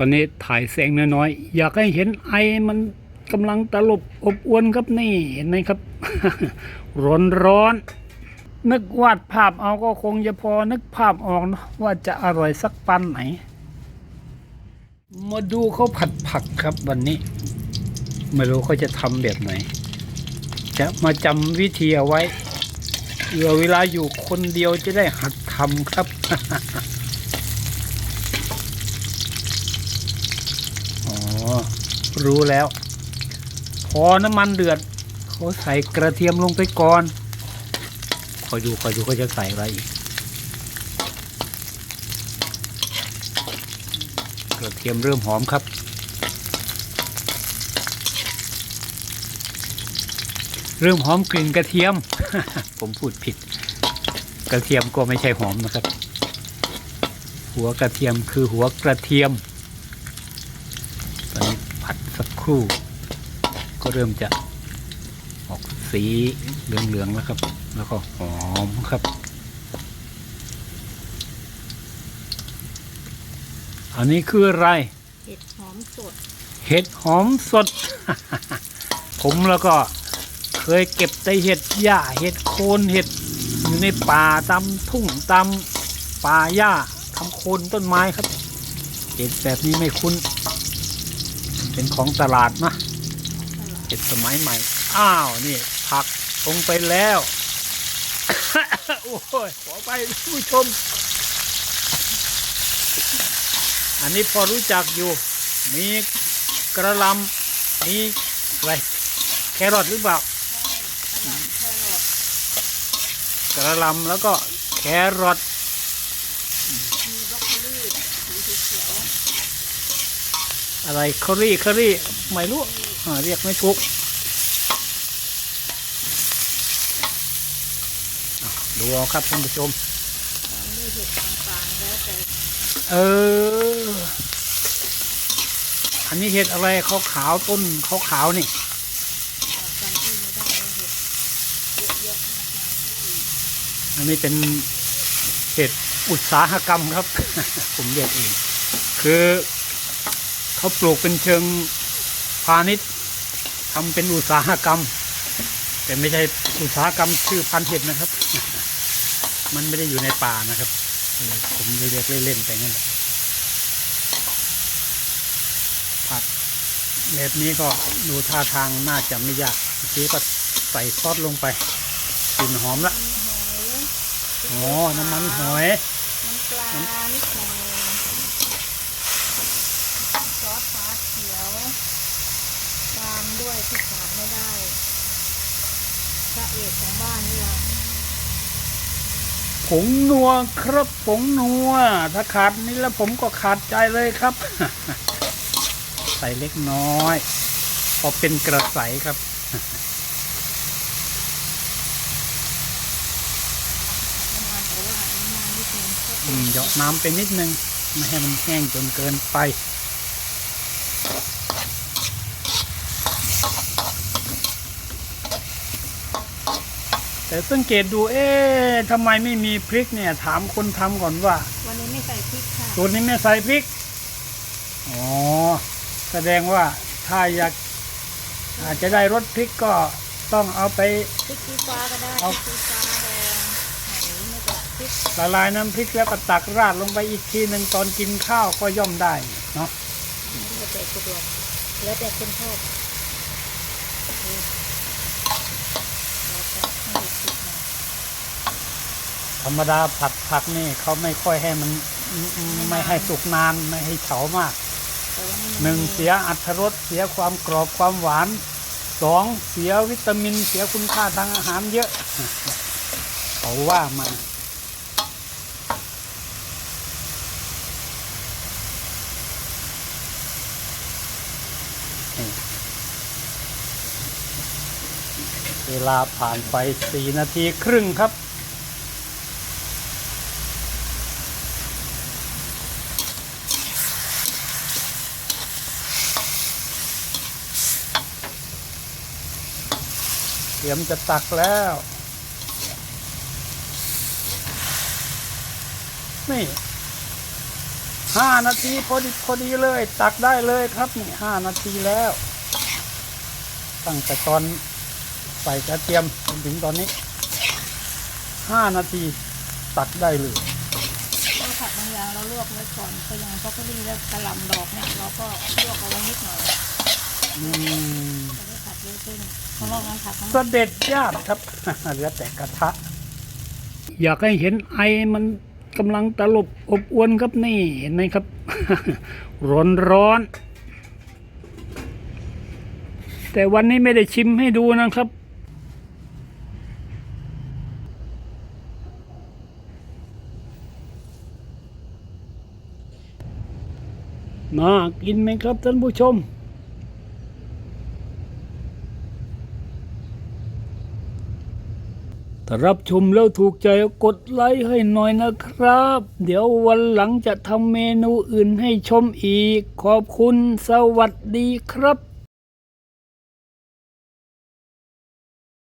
อนนี้ถ่ายแสงน้อยๆ อยากให้เห็นไอมันกำลังตลบอบอวนครับนี่เห็นไหมครับ ร้อนร้อนๆนึกวาดภาพเอาก็คงจะพอนึกภาพออกนะว่าจะอร่อยสักปันไหน มาดูเขาผัดผักครับวันนี้ ไม่รู้เขาจะทำแบบไหน จะมาจำวิธีเอาไว้เผื่อเวลาอยู่คนเดียวจะได้หัดทำครับ อ๋อ รู้แล้ว พอน้ำมันเดือดเขาใส่กระเทียมลงไปก่อนคอยดูคอยดูเขาจะใส่อะไรอีกกระเทียมเริ่มหอมครับ เริ่มหอมกลิ่นกระเทียม ผมพูดผิด กระเทียมก็ไม่ใช่หอมนะครับ หัวกระเทียมคือหัวกระเทียม ตอนนี้ผัดสักค รู่ ก็เริ่มจะออกสีเหลืองๆแล้วครับ แล้วก็หอมครับอันนี้คืออะไร เห็ดหอมสด เห็ดหอมสด ผมแล้วก็เคยเก็บแต่เห็ดหญ้า เห็ดโคนเห็ดอยู่ในป่าตามทุ่งตามป่าหญ้าทำโคนต้นไม้ครับ เห็ดแบบนี้ไม่คุ้น เป็นของตลาดนะเห็ดสมัยใหม่ อ้าว นี่ ผักลงไปแล้ว โอ้ย ขอไปผู้ชม อันนี้พอรู้จักอยู่ มีกระหลำมีอะไร แครอทหรือเปล่ากระหลำแล้วก็แครอท มีบรอกโคลีสีเขียว อะไรเคอรี่เคอรี่ไม่รู้อ่าเรียกไม่ถูกดูเอาครับท่านผู้ชมเออ อันนี้เห็ดอะไรขาวขาวต้นขาวขาวนี่อันนี้เป็นเห็ดอุตสาหกรรมครับ ผมเรียกเอง คือ เขาปลูกเป็นเชิงพาณิชย์ทำเป็นอุตสาหกรรม แต่ไม่ใช่อุตสาหกรรมชื่อพันธุ์เห็ดนะครับ มันไม่ได้อยู่ในป่านะครับ ผมเรียกเล่นๆไปงั้นแหละผัดแบบนี้ก็ดูท่าทางน่าจะไม่ยากทีก็ใส่ซอสลงไปกลิ่นหอมละอยอ๋อน้ำมันหอย น้ำปลานิดหน่อยซอสฟ้าเขียวตาม ด้วยที่ขาดไม่ได้พระเอกของบ้านนี่แหละผงนัวครับผงนัว ถ้าขาดนี้แล้วผมก็ขาดใจเลยครับ ใส่เล็กน้อย พอเป็นกระใสครับอืมเหยาะน้ำไปนิดนึง ไม่ให้มันแห้งจนเกินไป แต่สังเกตดูเอ๊ะทำไมไม่มีพริกเนี่ย ถามคนทำก่อนว่า วันนี้ไม่ใส่พริกค่ะสูตรนี้ไม่ใส่พริกอ๋อแสดงว่าถ้าอยากอาจจะได้รสพริกก็ต้องเอาไปพริกชี้ฟ้าก็ได้เอาพริกชี้ฟ้าแดงไหนไม่ต้องพริกละลายน้ำพริกแล้วก็ตักราดลงไปอีกทีหนึ่งตอนกินข้าวก็ย่อมได้เนาะแล้วแต่สะดวกแล้วแต่คนชอบ ธรรมดาผัดผักนี่เขาไม่ค่อยให้มันไม่ให้สุกนานไม่ให้เฉามากหนึ่งเสียอัตรสเสียความกรอบความหวานสองเสียวิตามินเสียคุณค่าทางอาหารเยอะ เขาว่ามา เวลาผ่านไปสี่นาทีครึ่งครับ เตรียมจะตักแล้ว นี่ห้านาทีพอดีพอดีเลย ตักได้เลยครับนี่ห้านาทีแล้ว ตั้งแต่ตอน ใส่กระเทียมจนถึงตอนนี้ห้านาทีตักได้เลยเราผักบางอย่างเราลวกไว้ก่อนก็อย่างบรอกโคลีและกระหล่ำดอกเนี่ยเราก็ลวกเอาไว้นิดหน่อยอืมจะได้ผัดเร็วขึ้นเพราะนอกนั้นผักมันเสด็จญาติครับ เหลือแต่กระทะ อยากให้เห็นไอมันกำลังตลบอบอวนครับนี่เห็นไหมครับ ร้อนร้อนๆแต่วันนี้ไม่ได้ชิมให้ดูนะครับ น่ากินไหมครับท่านผู้ชม ถ้ารับชมแล้วถูกใจกดไลค์ให้หน่อยนะครับ เดี๋ยววันหลังจะทำเมนูอื่นให้ชมอีก ขอบคุณสวัสดีครับ